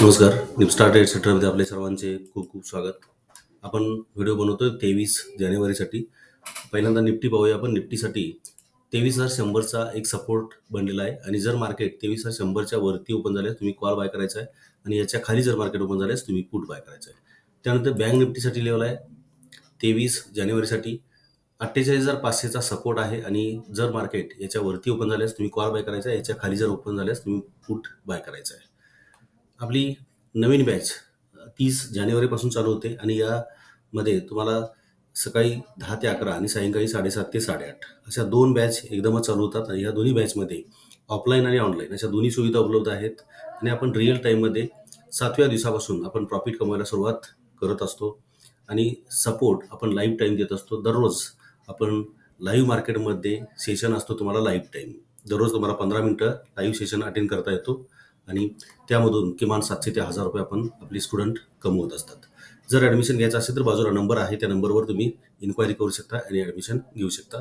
नमस्कार निपस्टार्ट एटसेट्रामध्ये आपले सर्वांचे खूप खूप स्वागत. आपण व्हिडिओ बनवतोय तेवीस जानेवारीसाठी. पहिल्यांदा निफ्टी पाहूया आपण. निफ्टीसाठी तेवीस हजार शंभरचा एक सपोर्ट बनलेला आहे. आणि जर मार्केट तेवीस हजार शंभरच्या वरती ओपन झाल्यास तुम्ही कॉल बाय करायचा आहे. आणि याच्या खाली जर मार्केट ओपन झाल्यास तुम्ही पुट बाय करायचं आहे. त्यानंतर बँक निफ्टीसाठी लेवल आहे. तेवीस जानेवारीसाठी अठ्ठेचाळीस हजार पाचशेचा सपोर्ट आहे. आणि जर मार्केट याच्या वरती ओपन झाल्यास तुम्ही कॉल बाय करायचा आहे. याच्या खाली जर ओपन झाल्यास तुम्ही पुट बाय करायचं आहे. आपली नवीन बॅच तीस जानेवारीपासून चालू होते आणि यामध्ये तुम्हाला सकाळी दहा ते अकरा आणि सायंकाळी साडेसात ते साडेआठ अशा दोन बॅच एकदमच चालू होतात आणि ह्या दोन्ही बॅचमध्ये ऑफलाईन आणि ऑनलाईन अशा दोन्ही सुविधा उपलब्ध आहेत. आणि आपण रिअल टाईममध्ये सातव्या दिवसापासून आपण प्रॉफिट कमवायला सुरुवात करत असतो आणि सपोर्ट आपण लाईव्ह टाईम देत असतो. दररोज आपण लाईव्ह मार्केटमध्ये सेशन असतो तुम्हाला लाईव्ह टाईम दररोज तुम्हाला पंधरा मिनटं लाईव्ह सेशन अटेंड करता येतो. आणि त्यामधून किमान सातशे ते हजार रुपये आपण आपले स्टुडंट कमवत असतात. जर ॲडमिशन घ्यायचं असेल तर बाजूला नंबर आहे त्या नंबरवर तुम्ही इन्क्वायरी करू शकता आणि ॲडमिशन घेऊ शकता.